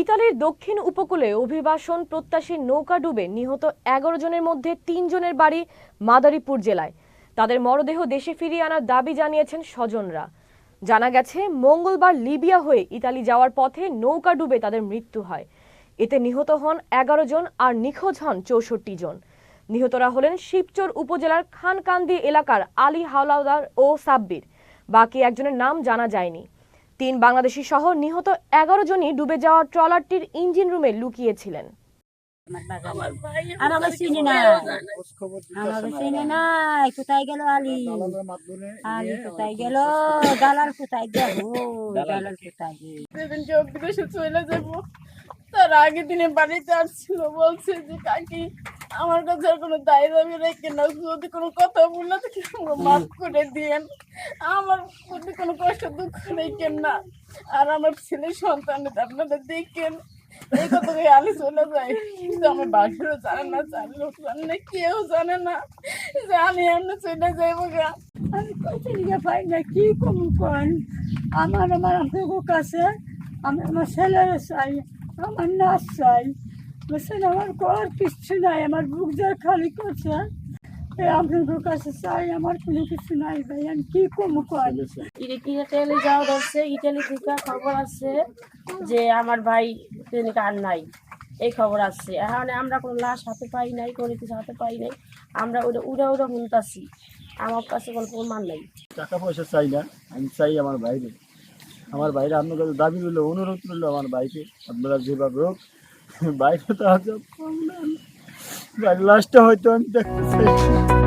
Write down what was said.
ইতালির দক্ষিণ উপকূলে অভিবাসন প্রত্যাশী নৌকা ডুবে নিহত এগারো জনের মধ্যে তিন জনের বাড়ি মাদারীপুর জেলায়। তাদের মরদেহ দেশে ফিরিয়ে আনার দাবি জানিয়েছেন স্বজনরা। জানা গেছে, মঙ্গলবার লিবিয়া হয়ে ইতালি যাওয়ার পথে নৌকা ডুবে তাদের মৃত্যু হয়। এতে নিহত হন এগারো জন আর নিখোঁজ হন চৌষট্টি জন। নিহতরা হলেন শিবচর উপজেলার খানকান্দি এলাকার আলী হাওলাদার ও সাব্বির। বাকি একজনের নাম জানা যায়নি। তিন বাংলাদেশি সহ নিহত এগারো জনই ডুবে যাওয়া ট্রলারটির ইঞ্জিন রুমে লুকিয়েছিলেন। আমাকে চিনি না। আমাকে চিনি না কোথায় গেল আলি? আলি কোথায় গেল? দালাল কোথায় গেল? দালাল কোথায় গেল? সেদিনকে ও বিদেশে চলে যাব তার আগের দিনে বাড়িতে আসছিল বলছে যে কাকি আমার কাছে আর কোনো দায় দাবি রেখে না যদি কোনো কথা বললে তো কি মাফ করে দিয়েন। আমার প্রতি কোনো কষ্ট, দুঃখ রেখেন না। আর আমার ছেলে সন্তান আপনারা দেখেন। এই কথা করে চলে যায়। কিন্তু আমার বাড়িরও জানে না, চার লোক জানে না, কেউ জানে না। যে আমি এমনি চলে যাইব গা আমি কোথায় নিয়ে পাই না, কি কম কন? আমার আমার আপনার কাছে, আমি আমার ছেলের চাই, আমার নাচ চাই। বুঝছেন আমার করার কিচ্ছু নাই আমার বুক যা খালি করছে এই আপনার কাছে চাই আমার কোনো কিছু নাই ভাই আমি কি কম কন ইটালি যাওয়া ধরছে ইটালি থেকে খবর আছে যে আমার ভাই তিনি আর নাই এই খবর আসছে। এখন আমরা কোনো লাশ হাতে পাই নাই কোনো কিছু হাতে পাই নাই আমরা ওটা উড়ে উড়ে শুনতাছি। আমার কাছে কোনো প্রমাণ নাই। টাকা পয়সা চাই না আমি চাই আমার বাইরে আমার বাইরে আপনার কাছে দাবি রইল অনুরোধ রইল আমার বাইকে আপনারা যেভাবে হোক বাইরে তো আছে লাস্টটা হয়তো আমি দেখতে চাই